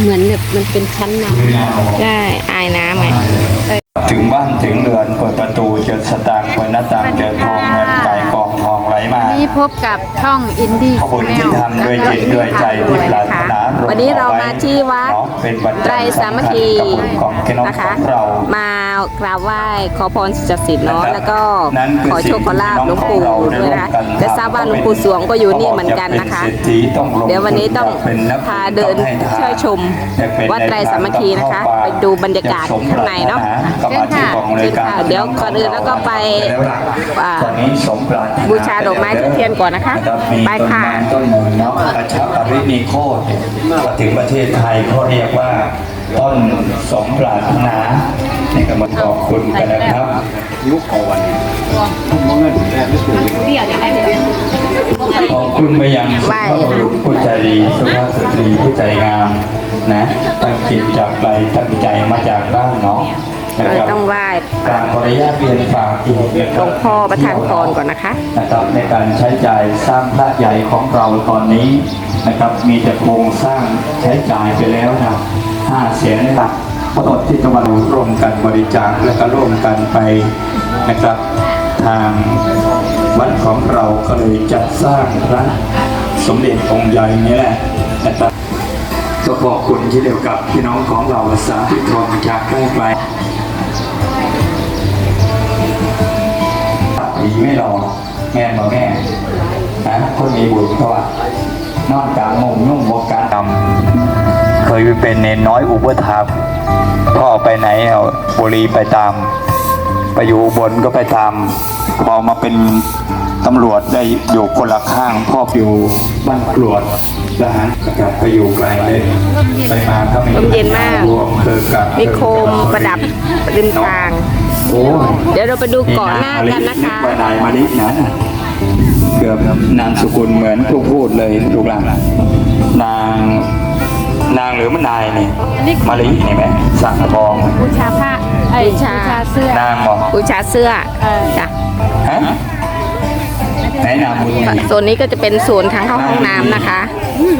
เหมือนแบบมันเป็นชั้นน้ใช่อายน้ำไงถึงบ้านถึงเรือนเปิดประตูเจอสตางค์เปิดหน้าต่างเจอทองเงินไก่กองทองไหลมาำนี่พบกับช่องอินดี้ขอบคุณที่ทำด้วยจิตด้วยใจที่ปรารถนา วันนี้เรามาที่วัดเนาะเป็นปัจจัยไตรสามัคคีกับบุญของพี่น้องนะขคะองเรามากราบไหว้ขอพรสิ่งศักดิ์สิทธิ์เนาะนะครับแล้วก็นั่นคือขอโชคขอลาบหลวงปู่สิ่งที่ด้วยนะคะน้องของเราได้ร่วมกันและทราบว่าหลวงปู่สวงก็อยู่นี่เหมือนกันนะคะเขาบอกจะเป็นเศรษฐีต้องลงเดี๋ยววันนี้ต้องเป็นนักพาเดินต้องให้ทานช่วยชมแต่เป็นวัดไตรสามัคคีนะคะต้องเข้าไปดูบรรยากาศข้างในเนาะก็มาที่กองรายการเดี๋ยวก่อนอื่นแล้วก็ไปอ่าตอนนี้สมปรารถนาบูชาดอกไม้ทูบเทียนก่อนนะคะรับมีไปค่ะต้นไม้ต้นหนึ่งเนาะอาชาปรินิโคตมาถึงประเทศไทยเขาเรียกว่าต้นสมปรารถนาในี่ก็มขอบคุณกันนะครับ ยุคของวันขอบคุณไปยังสุภาพบุรุษผู้ใจดีสุภาพสตรีผู้ใจงามนะตั้งจิตจากใจตั้งใจมาจากบ้านเนาะ เราครับต้องไหว้การขออนุญาตเรียนฝากอีกนะคหลรับวงพ่อประทานพรก่อนนะคะนะครับในการใช้จ่ายสร้างพระใหญ่ของเราตอนนี้นะครับมีแต่โครงสร้างใช้จ่ายไปแล้วนะห้าแสนหลักพระตที่ตะวันร่วมกันบริจาคและก็ร่วมกันไปนะครับ ทางวัดของเราก็เลยจัดสร้างพระสมเด็จองค์ใหญ่นี่แหละนะครับก็ขอบคุณที่เดียวกับพี่น้องของเราสาธุชนจากใกล้ไกล ผีไม่รอแม่บอกแม่นะคนมีบุญเขาว่านอนกลางมุมนุ่งบกการดำเคยไปเป็นเนนน้อยอุปถัมภ์พ่อไปไหนเอาบุรีไปตาม ไปอยู่อุบนก็ไปตาม พอมาเป็นตำรวจได้อยู่คนละข้างพ่ออยู่บ้านกรวดทหารกลับไปอยู่ไกลเลยไปมาก็มีลมเย็นมากรวมเธอกับมีโคมประดับริมทาง โอ้เดี๋ยวเราไปดูเกาะหน้ากันนะคะว่านายมาดินะเกือบนามสกุลเหมือนทุกพูดเลยลูกหลานนางนางหรือมันนายนี่มาลินี่ไหมสังทองบูชาผ้าไอ้ยบูชาบูชาเสื้อนางบอกบูชาเสื้อจ้ะฮะไหนนามบุญมีโซนนี้ก็จะเป็นศูนย์ทางเข้าห้องน้ำนะคะ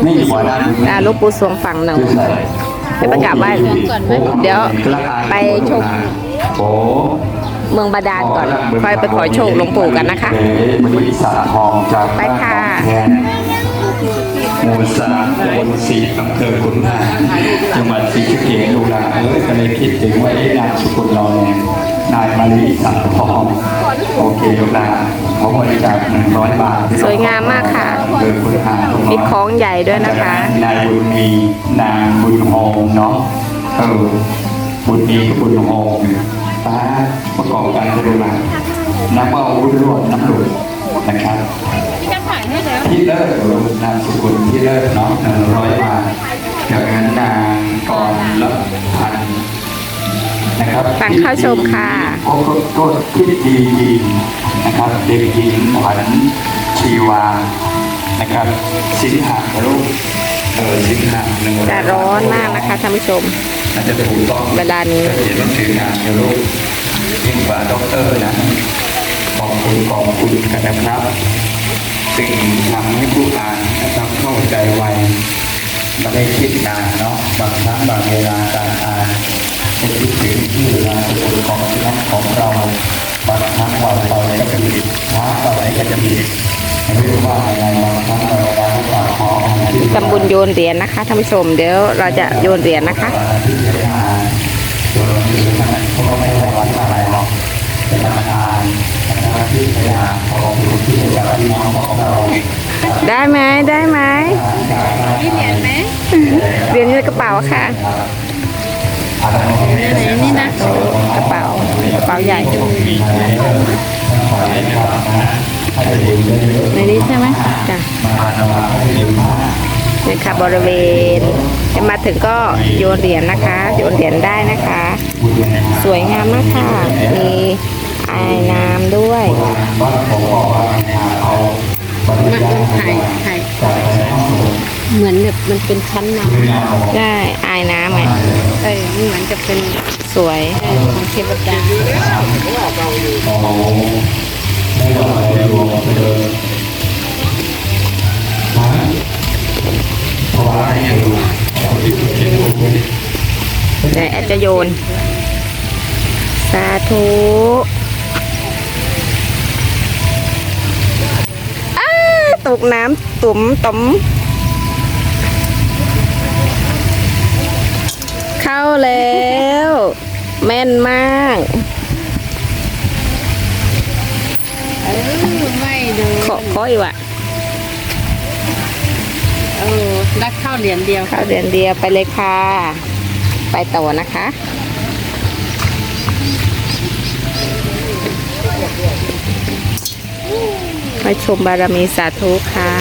นี่หัวนามบุญมีอ่าหลูกปูสวงฝั่งหนึ่งชื่ออะไรเดี๋ยวไปกราบไหว้เดี๋ยวไปชม โอ้เมืองบาดาลก่อนค่อยไปขอโชคหลวงปู่กันนะคะบริษัททองจากไปค่ะบ้านหนองแคนหมู่สามตำบลสีอำเภอขุนหารจังหวัดศรีสะเกษลูกหลานเอ้ยก็เลยคิดถึงว่าเอ๊ะนามสกุลเราเนี่ยนายมาลีสังทองโอเคลูกหลานเขาบริจาคหนึ่งร้อยบาทสวยงามมากค่ะอำเภอขุนหารมีของใหญ่ด้วยนะคะ นายบุญมีนางบุญโฮมเนาะเออ บุญมีกับบุญโฮมป้าประกอบกันจะดูมานับว่าอาวุธรวดน้ำหลุดนะครับที่เลิศนามสกุลที่เลิศเนาะหนึ่งร้อยบาทจากนั้นนางกรละพันนะครับฟังเข้าชมค่ะโอ้ก็ก็คิดดีจริงนะครับเด็กหญิงขวัญชีวานะครับสิงหาลูก เออสิงหาหนึ่งแต่ร้อนมากนะคะท่านผู้ชมอาจจะถูกต้องเวลานี้เขียนหนังสืองานนะลูกยิ่งกว่าด็อกเตอร์นะขอบคุณขอบคุณกันนะครับ สิ่งทำให้ผู้อ่านนะครับเข้าใจไวไม่ได้คิดนานเนาะบางครั้งบางเวลาการอ่านจะคิดถึงชื่อนามสกุลของชีวิตของเราบางครั้งวันเราก็จะผิดช้าอะไรก็จะผิดไม่ รู้ว่าอะไรบางครั้งเราเราก็ฝากขออภัยทำบุญโยนเหรียญนะคะท่านผู้ชมเดี๋ยวเราจะโยนเหรียญนะคะที่จะได้อ่านส่วนอื่นนั้นเขาก็ไม่ได้วัดอะไรหรอกเป็นธรรมทานนะครับที่พยายามของที่จะพี่น้องของเราได้ไหมได้ไหมมีเหรียญไหมเหรียญอยู่ในกระเป๋าค่ะไหนนี่นะกระเป๋ากระเป๋าใหญ่ ในนี้ใช่ไหมจ้ะนี่ค่ะบริเวณจะมาถึงก็โยนเหรียญนะคะ โยนเหรียญได้นะคะ สวยงามมากค่ะมีไอ้น้ำด้วยมันถ่ายถ่ายเหมือนแบบมันเป็นชั้นน้ได้ไอ้น้ำไงำเอ้ยมันเหมือนจะเป็นสวยเออของเทวดา เพราะว่าให้ดูดี๋ยอดจะโยน สาธุตกน้ำตุ่มต่มเข้าแล้ว แม่นมาก ขอขออีกว่ะเออได้ข้าวเหรียญเดียวเข้าเดือนเดียวไปเลยค่ะ ไปต่อนะคะมาชมบารมีสาธุค่ะ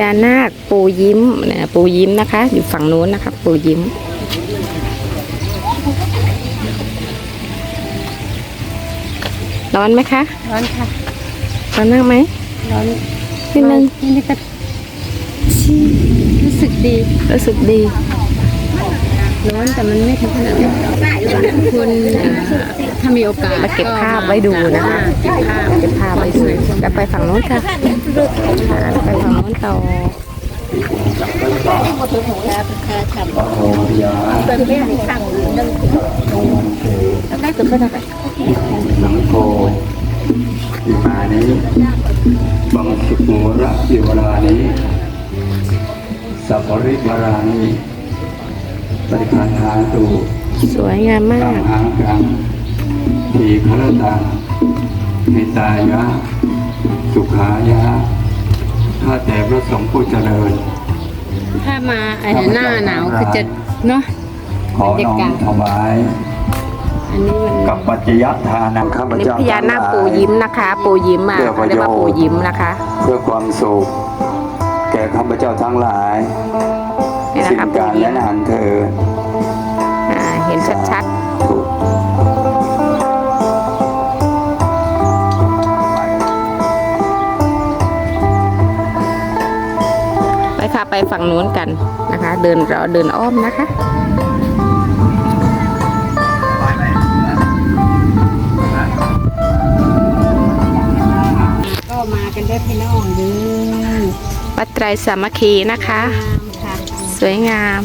ยานาคปูยิ้มนะปูยิ้มนะคะ อยู่ฝั่งนู้นนะคะปูยิ้ม ร้อนไหมคะ ร้อนค่ะร้อนมากไหมร้อนนิดนึงนี่ก็รู้สึกดี รู้สึกดี ร้อนแต่มันไม่ถึงขนาดนั้นคุณเอ่อถ้ามีโอกาสมาเก็บภาพไว้ดูนะคะเก็บภาพเก็บภาพไว้สวยแล้วไปฝั่งนู้นค่ะ ค่ะไปฝั่งนู้นต่อปะโหยาเป็นเรื่องตั้งเรื่องได้ตัวเท่าไหร่หนังโคอิมานี้บังสุโมระยิวรานี้สัพริวรานี้ปฏิคันหาตูสวยงามมากตักงหังกังทีฆรตังเมตายะ สุขายะข้าแต่พระสงฆ์ผู้เจริญ ถ้ามาไอ้หน้าหนาวคือจะเนาะขอน้อมถวายอันนี้มันกับปัจจยทานังข้าพอันนี้เจ้าพญานาคปูยิ้มนะคะ ปูยิ้มอะเขาเรียกว่าปูยิ้มนะคะ เพื่อความสุขแก่ข้าพเจ้าทั้งหลายนี่นะสิ่งคะปูการยิ้และมนานเธออ่าเห็นชัดๆ ไปค่ะไปฝั่งนู้นกันนะคะ เดินเราเดินอ้อมนะคะก็มากันได้พี่น้องเด้อวัดไตรสามัคคีนะคะค่ะสวยงาม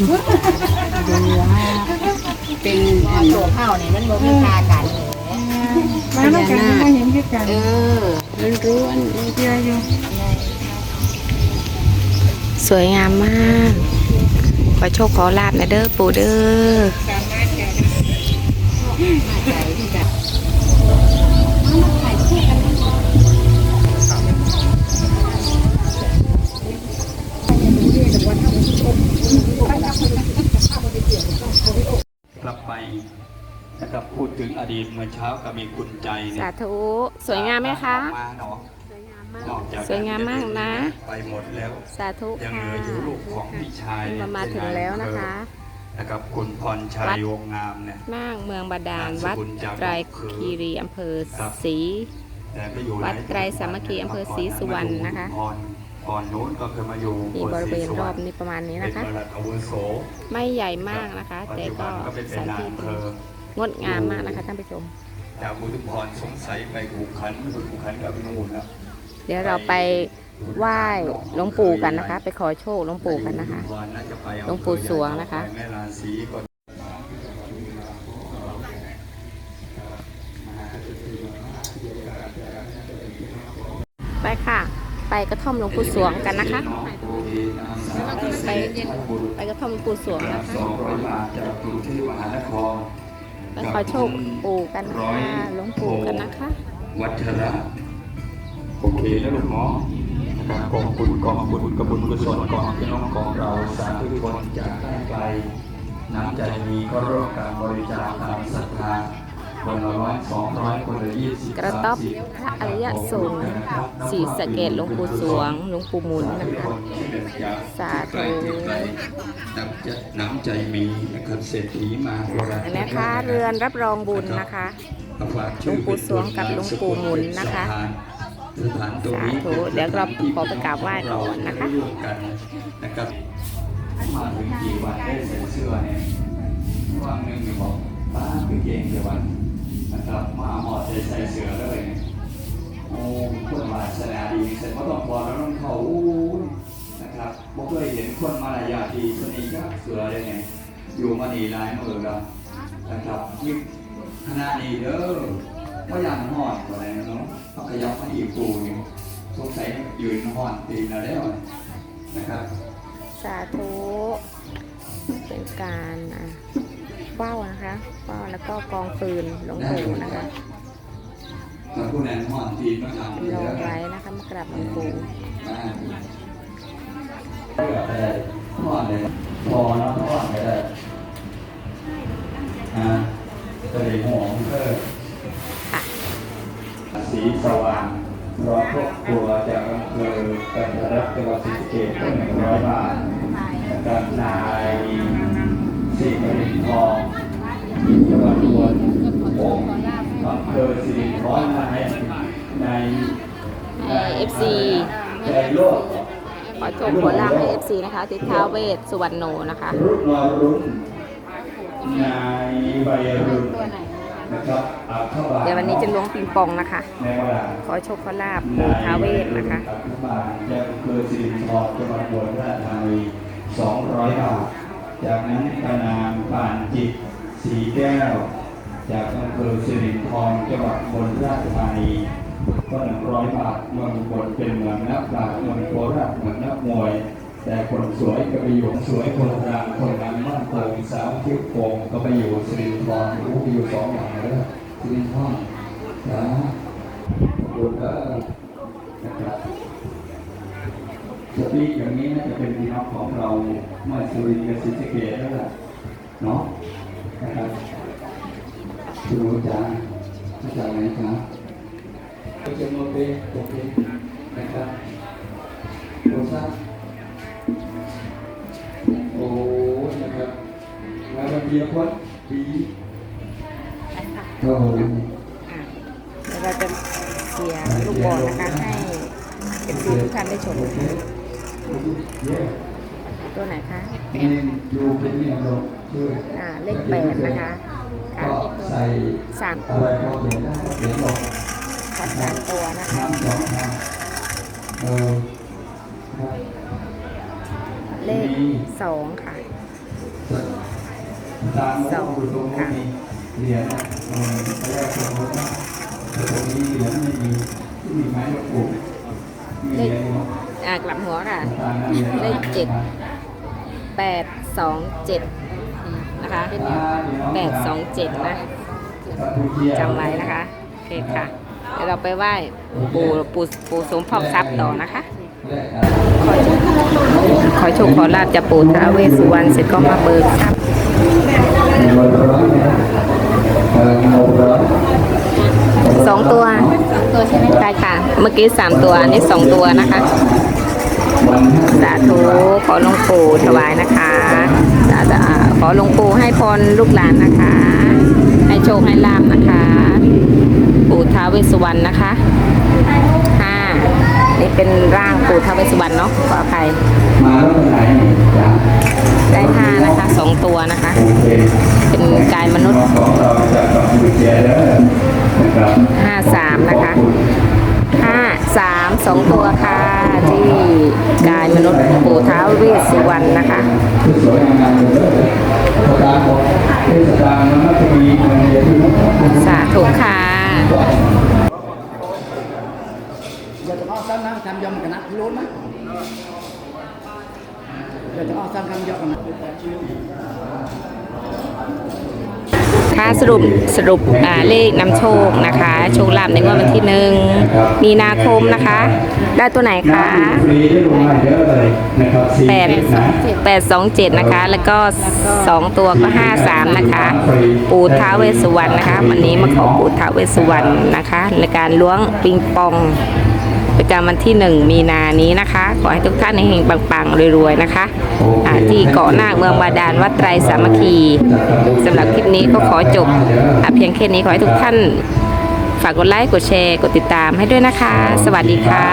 ดูว่าเป็นอันตัวข้าวนี่มันบ่มีค่ากันมาแล้วกันไม่เห็นแค่กันเออร้อนๆเยอะอยู่ สวยงามมาก ขอโชคขอลาบนะเด้อปู่เด้อกลับไปนะครับพูดถึงอดีตเมื่อเช้าก็มีคุณใจเนี่สายธุ สวยงามไหมคะมาเนาะ นอกจากสวยงามมากนะ ไปหมดแล้ว สาธุยังค่ะเหลืออยู่ลูกของพี่ชายมามาถึงแล้วนะคะ นะครับคุณพรชัยวงงามเนี่ยนางเมืองบาดาล วัดไตรคีรีอำเภอศรีแต่ไปอยู่หนวัดไตรสามัคคีอำเภอศรีสุวรรณนะคะพรก่อนนู้นก็เคยมาอยู่มีบริเวณรอบนี้ประมาณนี้เป็นะนคะประหลัดอาวุโสไม่ใหญ่มากนะคะปัจแต่จุก็บันก็เป็นสถานนายที่อำเภองดงามมากนะคะท่านผู้ชมจากอุทุมพรสงสัยไปหูขันหูขันกับนูนแล้ว เดี๋ยวเราไปไหว้หลวงปู่กันนะคะ ไปขอโชคหลวงปู่กันนะคะหลวงปู่สวงนะคะไปค่ะ ไปกระท่อมหลวงปู่สวงกันนะคะ ไปไปกระท่อมหลวงปู่สวงนะคะไปขอโชคปู่กันค่ะหลวงปู่กันนะคะ วัชระ โอเคนะลูกเนาะนะครับกองบุญกองบุญกบุญกุศลกองพี่น้องกองเราสาธุชนจากใกล้ไกลน้ำใจมีก็ร่วมการบริจาคตามศรัทธาคนละร้อยสองร้อยคนละยี่สิบกระต๊อบพระอริยสงฆ์สีสะเกตหลวงปู่สวงหลวงปู่หมุนนะคะสาธุน้ำใจน้ำใจมีนะครับเศรษฐีมาโบราณอันนี้นะคะเรือนรับรองบุญนะคะหลวงปู่สวงกับหลวงปู่หมุนนะคะ สถานตรงนี้สาธุเดี๋ยวเราขอไปกราบไหว้ก่อนนะคะร่วมกันนะครับมาถึงกี่วันได้ใส่เสื้อเนี่ยว่างหนึ่งอยู่บอกป้าคือเก่งเดียววันนะครับมาหมอดใจใส่เสื้อเลยโอ้คนวาสนาดีเสร็จก็ต้องพอแล้วต้องเขาอู้นะครับบ่เคยเห็นคนมารยาทดีคนนี้ก็เสือได้ไงอยู่มาดีหลายมือแล้วนะครับยิ่งขนาดนี้เด้อ ก็ยังหอดอะไรนะเนาะต้องขยับมาอีกปูอยู่สงสัยยืนหอดตีนแล้วแล้ว นะครับ สาธุ เป็นการอะเฝ้านะคะเฝ้าแล้วก็กองฟืนหลวงปู่นะคะแล้วผู้นั้นหอดตีนมาทำดีรอแล้วไว้นะคะมากราบหลวงปู่เพื่ออะไรทอดเลยพอแล้วทอดไม่ได้อ่าก็เลยหอมเพิ่ม สีสว่างร้อยครอบครัวจากอำเภอกันทรักจังหวัดศรีสะเกษหนึ่งร้อยบาทกับนายสิรินทองจังหวัดอุบลโอ้อำเภอสิรินทรมาให้ในให้ FC ในโลกขอโชคขอลาภให้ FC นะคะทิศท้าวเวสสุวรรณโนนะคะรุ่นวารุ่นนายใบรุ่น นะครับอัคบาลเดี๋ยววันนี้จะล้วงปิงปองนะคะในเวลาขอโชคขอลาภปู่ท้าวเวสนะคะอัคบาลจากอำเภอสิรินทรจังหวัดอุบลราชธานี200บาท จากนั้นปนามป่านจิตสีแก้ว จากอำเภอสิรินทรจังหวัดอุบลราชธานีก็100บาทเมืองอุบลเป็นเมืองนักปราชญ์เมืองโคราชเมืองนักมวย แต่คนสวยก็ไปอยู่สวยคนกลางคนงานมั่นคงสาวคิ้วโกงก็ไปอยู่สิรินทรรู้ไปอยู่สองอย่างแล้วสิรินทรนะขอบคุณครับนะครับสปีอย่างนี้น่าจะเป็นพี่น้องของเราเมื่อสุรินทร์กับศรีสะเกษแล้วล่ะเนาะนะครับคุณรู้จักมาจากไหนครับก็จะมาเป็นโอเคนะครับโอซา โอ้นะครับงานระเบียบวัดดีโอ้โหแล้วเราจะเสียลูกบอลนะคะให้ FC ทุกท่านได้ชมตัวไหนคะเป็นเนี่ยเราช่วยอ่าเลขแปดนะคะก็ใส่สามตัวไรก็เขียนได้เขียนลงคัดสามตัวนะคะ สองตรงนี้เหรียญนะเออไปแรกตรงนู้นนะแต่ตรงนี้เหรียญไม่มีที่มีไม้ลูกปูมีเหรียญอยู่อ่ากลับหัวค่ะตามนั้นหรียญเลขเจ็ดแปดสองเจ็ดนะคะแปดสองเจ็ดนะจำไว้นะคะ โอเคค่ะ เดี๋ยวเราไปไหว้ปู่ปู่ปู่สมพอกทรัพย์ต่อนะคะ ขอโชคขอลาบจากปู่ท้าวเวสสุวรรณเสร็จก็มาเบิกทรัพย์ สองตัวตัวใช่ไหมใช่ค่ะ เมื่อกี้สามตัวนนี้สองตัวนะคะ สาธุขอหลวงปู่ถวายนะคะสาธุขอหลวงปู่ให้พรลูกหลานนะคะ ให้โชคให้ลาบนะคะ ปู่ท้าวเวสสุวรรณนะคะห้านี่เป็นร่างปู่ท้าวเวสสุวรรณเนาะขออภัยมาแล้วไหนจ้ะ ได้ห้านะคะสองตัวนะคะ เป็นกายมนุษย์ของเราจะต้องดูแลแล้วนะครับห้าสามนะคะห้าสามสองตัวค่ะ ที่กายมนุษย์ปู่ท้าวเวสสุวรรณนะคะคือสวยงามเลยประการของเทศกาลมันก็จะมีเงินเดือนที่มันสาธุค่ะ giờ tụi con sang tham gia một cái nắp luôn á giờ tụi con sang tham gia một cái ค่ะสรุปสรุปเลขนำโชคนะคะ โชคลาภในงวดวันที่หนึ่งมีนาคมนะคะ ได้ตัวไหนคะแปดแปดสองเจ็ดนะคะ แล้วก็สองตัวก็ห้าสามนะคะ ปูท้าเวสุวรรณนะคะ วันนี้มาขอปูท้าเวสสุวรรณนะคะในการล้วงปิงปอง ประจำวันที่หนึ่งมีนานี้นะคะ ขอให้ทุกท่านเฮงปังๆรวยๆนะคะที่เกาะนาคเมืองบาดาลวัดไตรสามัคคีสำหรับคลิปนี้ก็ขอจบเพียงแค่นี้ขอให้ทุกท่านฝากกดไลค์ กดแชร์ กดติดตามให้ด้วยนะคะ สวัสดีค่ะ